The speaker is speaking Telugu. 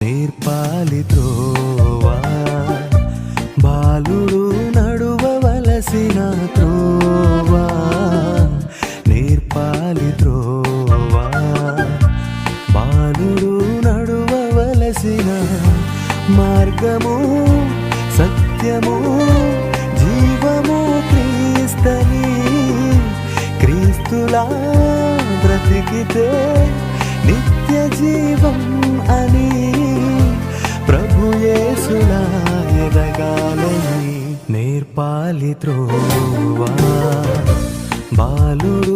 నేర్పాలి త్రోవా బాలుడు నడువవలసిన త్రోవా? నేర్పాలి త్రోవా బాలుడు నడువవలసిన మార్గము సత్యము జీవము క్రీస్తని క్రీస్తులా బ్రతికితే యేసులా ఎదగాలని నేర్పాలి త్రోవా. బాలుడు